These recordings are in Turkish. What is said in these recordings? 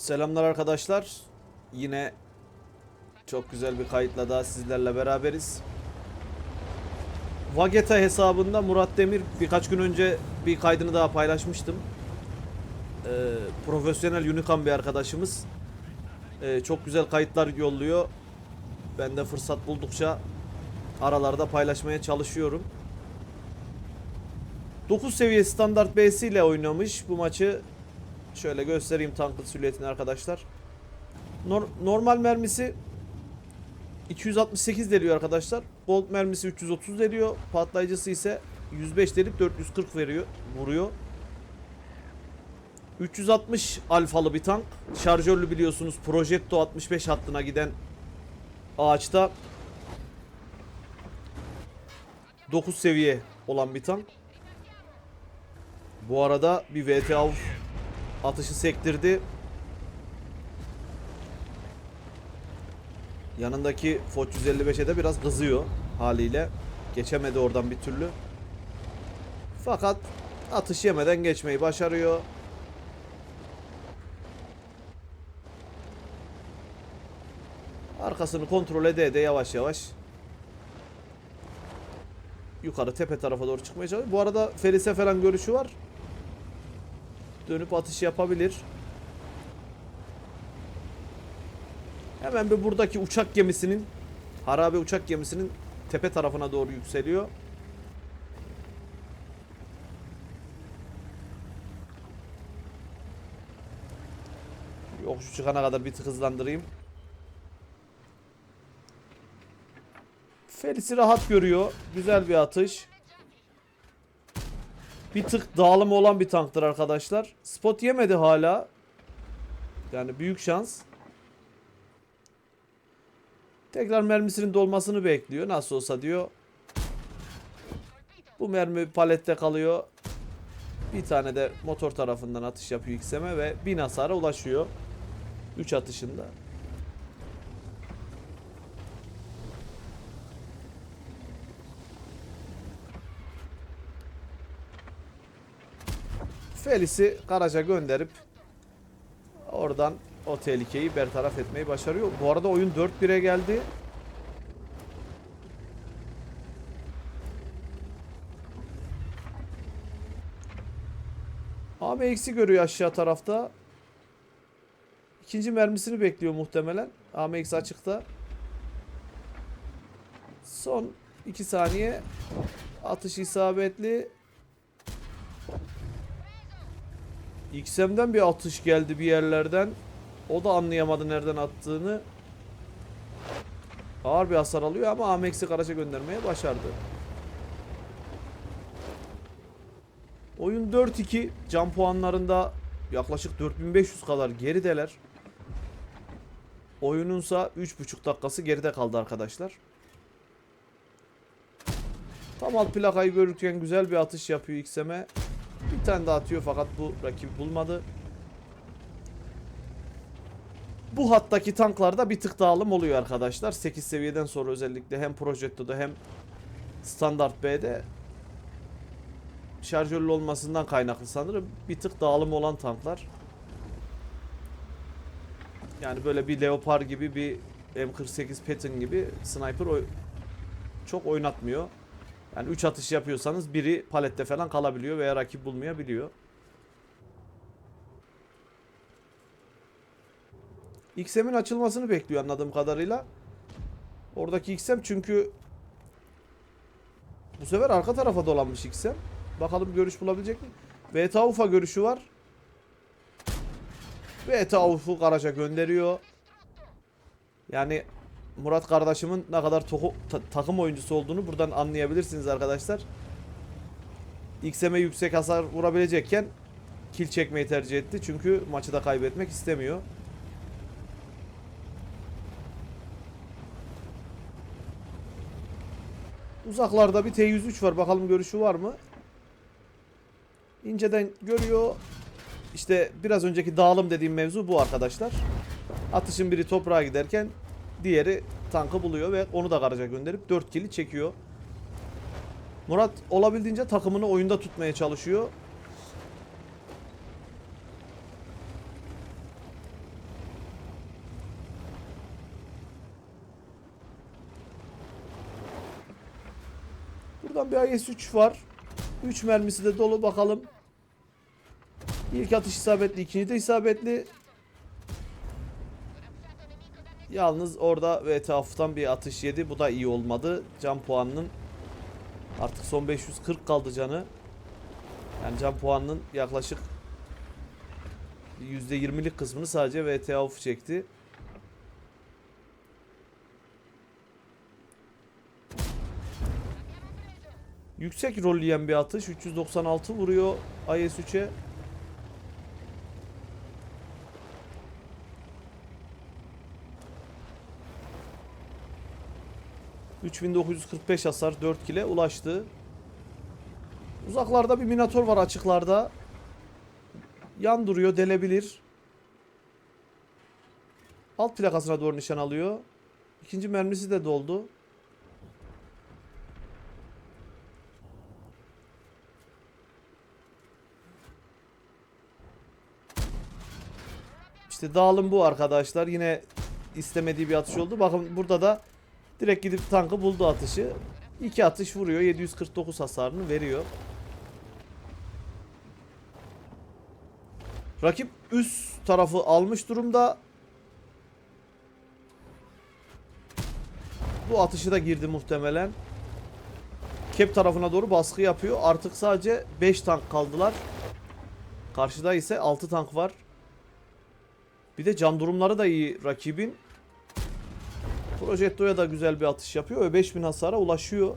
Selamlar arkadaşlar. Yine çok güzel bir kayıtla daha sizlerle beraberiz. Vageta hesabında Murat Demir birkaç gün önce bir kaydını daha paylaşmıştım. Ee, profesyonel Unicorn bir arkadaşımız. Ee, çok güzel kayıtlar yolluyor. Ben de fırsat buldukça aralarda paylaşmaya çalışıyorum. 9 seviye standart B'si ile oynamış bu maçı. Şöyle göstereyim tankın silüetini arkadaşlar. Nor- normal mermisi 268 deliyor arkadaşlar. Bolt mermisi 330 deliyor. Patlayıcısı ise 105 delip 440 veriyor, vuruyor. 360 alfalı bir tank. Şarjörlü biliyorsunuz Projecto 65 hattına giden ağaçta 9 seviye olan bir tank. Bu arada bir VTA atışı sektirdi. Yanındaki Ford 155'e de biraz kızıyor haliyle. Geçemedi oradan bir türlü. Fakat atış yemeden geçmeyi başarıyor. Arkasını kontrol ede ede yavaş yavaş yukarı tepe tarafa doğru çıkmaya çalışıyor. Bu arada Feris'e falan görüşü var. Dönüp atış yapabilir. Hemen bir buradaki uçak gemisinin harabe uçak gemisinin tepe tarafına doğru yükseliyor. Yokuş çıkana kadar bir tık hızlandırayım. Felis'i rahat görüyor. Güzel bir atış. Bir tık dağılımı olan bir tanktır arkadaşlar. Spot yemedi hala. Yani büyük şans. Tekrar mermisinin dolmasını bekliyor. Nasıl olsa diyor. Bu mermi palette kalıyor. Bir tane de motor tarafından atış yapıyor XM'e ve 1000 hasara ulaşıyor. 3 atışında. Felis'i garaja gönderip oradan o tehlikeyi bertaraf etmeyi başarıyor. Bu arada oyun 4-1'e geldi. AMX'i görüyor aşağı tarafta. İkinci mermisini bekliyor muhtemelen. AMX açıkta. Son 2 saniye. Atış isabetli. XM'den bir atış geldi bir yerlerden. O da anlayamadı nereden attığını. Ağır bir hasar alıyor ama Amex'i garaja göndermeye başardı. Oyun 4-2. Can puanlarında yaklaşık 4500 kadar gerideler. Oyununsa 3,5 dakikası geride kaldı arkadaşlar. Tam alt plakayı görürken güzel bir atış yapıyor XM'e. Bir tane daha atıyor fakat bu rakibi bulmadı. Bu hattaki tanklarda bir tık dağılım oluyor arkadaşlar. 8 seviyeden sonra özellikle hem Projecto'da hem Standart B'de şarjörlü olmasından kaynaklı sanırım bir tık dağılım olan tanklar. Yani böyle bir Leopard gibi bir M48 Patton gibi sniper çok oynatmıyor. Yani 3 atış yapıyorsanız biri palette falan kalabiliyor veya rakip bulmayabiliyor. XM'in açılmasını bekliyor anladığım kadarıyla. Oradaki XM çünkü bu sefer arka tarafa dolanmış XM. Bakalım görüş bulabilecek mi? VTA Ufa görüşü var. VTA Uf'u garaja gönderiyor. Yani Murat kardeşimin ne kadar toku- ta- takım oyuncusu olduğunu buradan anlayabilirsiniz arkadaşlar. XM'e yüksek hasar vurabilecekken kill çekmeyi tercih etti. Çünkü maçı da kaybetmek istemiyor. Uzaklarda bir T103 var. Bakalım görüşü var mı? İnceden görüyor. İşte biraz önceki dağılım dediğim mevzu bu arkadaşlar. Atışın biri toprağa giderken Diğeri tankı buluyor ve onu da garaja gönderip 4 kili çekiyor. Murat olabildiğince takımını oyunda tutmaya çalışıyor. Buradan bir AS-3 var. 3 mermisi de dolu bakalım. İlk atış isabetli, ikinci de isabetli. Yalnız orada ve bir atış yedi. Bu da iyi olmadı. Can puanının artık son 540 kaldı canı. Yani can puanının yaklaşık %20'lik kısmını sadece VTA çekti. Yüksek rol yiyen bir atış. 396 vuruyor IS-3'e. ...3945 hasar 4 kile ulaştı. Uzaklarda bir Minator var açıklarda. Yan duruyor delebilir. Alt plakasına doğru nişan alıyor. İkinci mermisi de doldu. İşte dağılım bu arkadaşlar. Yine istemediği bir atış oldu. Bakın burada da direkt gidip tankı buldu atışı. İki atış vuruyor. 749 hasarını veriyor. Rakip üst tarafı almış durumda. Bu atışı da girdi muhtemelen. Kep tarafına doğru baskı yapıyor. Artık sadece 5 tank kaldılar. Karşıda ise 6 tank var. Bir de can durumları da iyi rakibin. Projetto'ya da güzel bir atış yapıyor ve 5000 hasara ulaşıyor.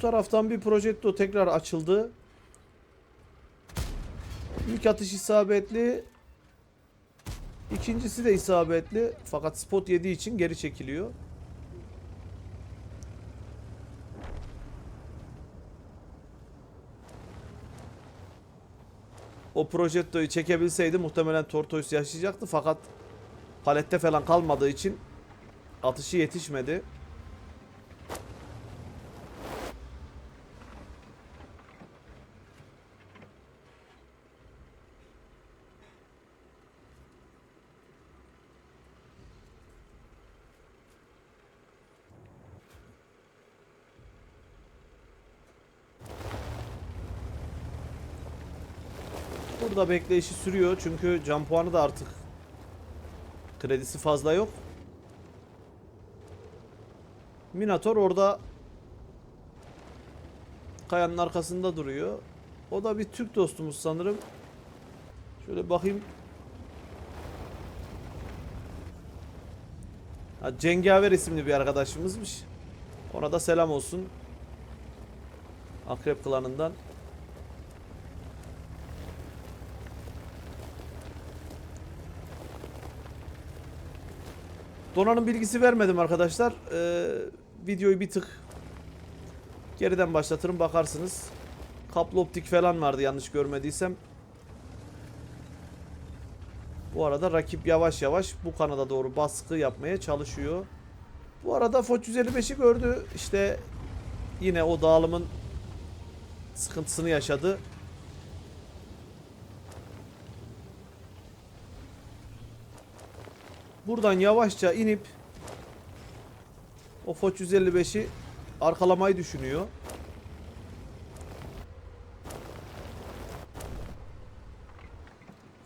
Taraftan bir Projetto tekrar açıldı. İlk atış isabetli. İkincisi de isabetli. Fakat spot yediği için geri çekiliyor. O Projetto'yu çekebilseydi muhtemelen Tortoise yaşayacaktı. Fakat palette falan kalmadığı için atışı yetişmedi. Burada bekleyişi sürüyor çünkü can puanı da artık kredisi fazla yok. Minator orada kayanın arkasında duruyor. O da bir Türk dostumuz sanırım. Şöyle bakayım. Ha, Cengaver isimli bir arkadaşımızmış. Ona da selam olsun. Akrep klanından. Donanım bilgisi vermedim arkadaşlar. Ee, videoyu bir tık geriden başlatırım bakarsınız. Kaplı optik falan vardı yanlış görmediysem. Bu arada rakip yavaş yavaş bu kanada doğru baskı yapmaya çalışıyor. Bu arada Foç 155'i gördü. İşte yine o dağılımın sıkıntısını yaşadı. Buradan yavaşça inip o Foç 155'i arkalamayı düşünüyor.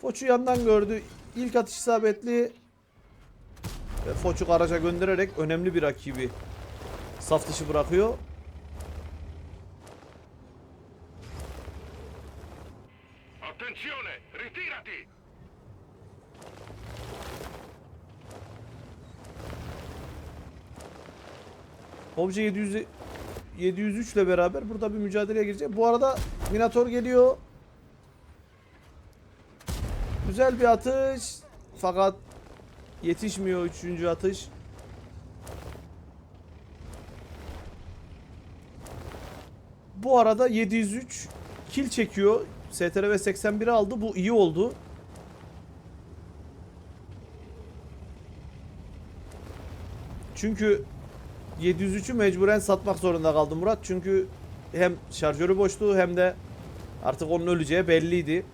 Foç'u yandan gördü. İlk atış isabetli. Ve Foç'u garaja göndererek önemli bir rakibi saf dışı bırakıyor. PUBG 700 703 ile beraber burada bir mücadeleye girecek. Bu arada Minator geliyor. Güzel bir atış. Fakat yetişmiyor üçüncü atış. Bu arada 703 kill çekiyor. STRV 81'i aldı. Bu iyi oldu. Çünkü 703'ü mecburen satmak zorunda kaldı Murat. Çünkü hem şarjörü boştu hem de artık onun öleceği belliydi.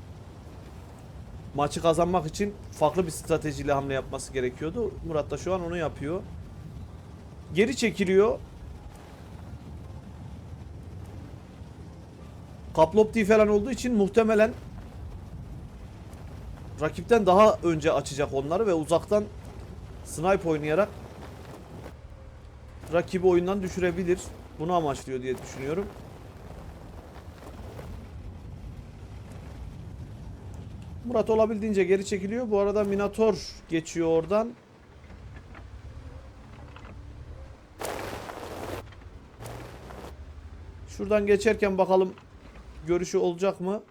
Maçı kazanmak için farklı bir stratejiyle hamle yapması gerekiyordu. Murat da şu an onu yapıyor. Geri çekiliyor. Kaplopti falan olduğu için muhtemelen rakipten daha önce açacak onları ve uzaktan snipe oynayarak rakibi oyundan düşürebilir. Bunu amaçlıyor diye düşünüyorum. Murat olabildiğince geri çekiliyor. Bu arada Minator geçiyor oradan. Şuradan geçerken bakalım görüşü olacak mı?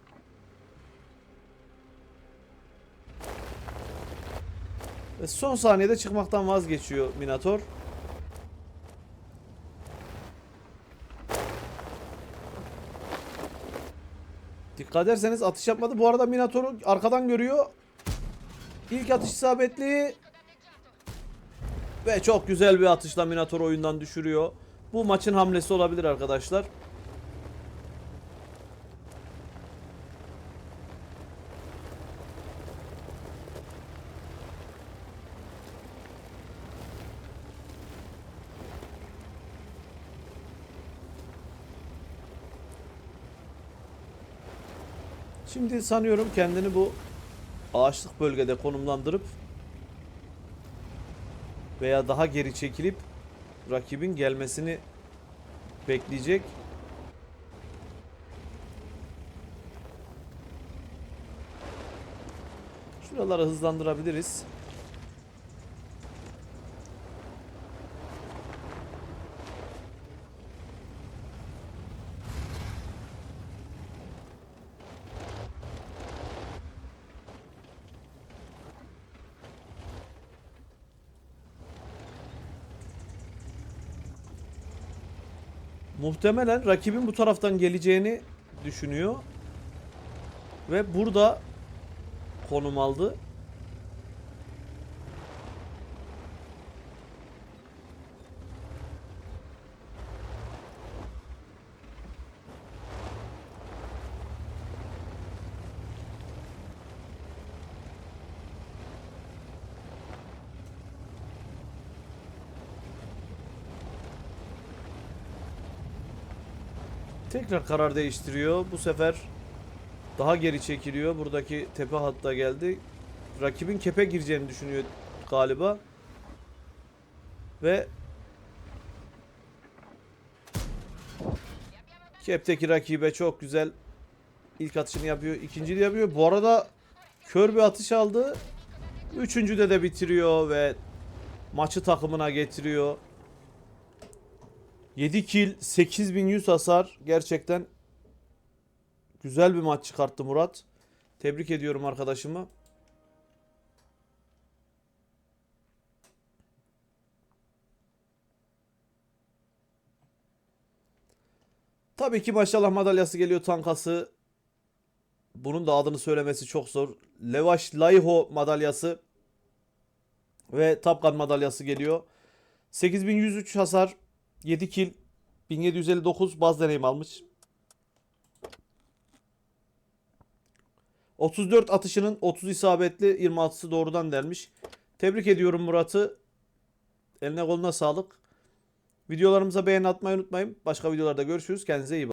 Ve son saniyede çıkmaktan vazgeçiyor Minator. Dikkat ederseniz atış yapmadı. Bu arada Minator'u arkadan görüyor. İlk atış isabetli. Ve çok güzel bir atışla Minator oyundan düşürüyor. Bu maçın hamlesi olabilir arkadaşlar. Şimdi sanıyorum kendini bu ağaçlık bölgede konumlandırıp veya daha geri çekilip rakibin gelmesini bekleyecek. Şuraları hızlandırabiliriz. Muhtemelen rakibin bu taraftan geleceğini düşünüyor. Ve burada konum aldı. Tekrar karar değiştiriyor. Bu sefer daha geri çekiliyor. Buradaki tepe hatta geldi. Rakibin kepe gireceğini düşünüyor galiba. Ve Kepteki rakibe çok güzel ilk atışını yapıyor. ikinci de yapıyor. Bu arada kör bir atış aldı. Üçüncüde de bitiriyor ve maçı takımına getiriyor. 7 kill, 8100 hasar. Gerçekten güzel bir maç çıkarttı Murat. Tebrik ediyorum arkadaşımı. Tabii ki maşallah madalyası geliyor tankası. Bunun da adını söylemesi çok zor. Levaş Laiho madalyası ve Tapkan madalyası geliyor. 8103 hasar, 7 kill, 1759 baz deneyim almış. 34 atışının 30 isabetli 26'sı doğrudan dermiş. Tebrik ediyorum Murat'ı. Eline koluna sağlık. Videolarımıza beğeni atmayı unutmayın. Başka videolarda görüşürüz. Kendinize iyi bakın.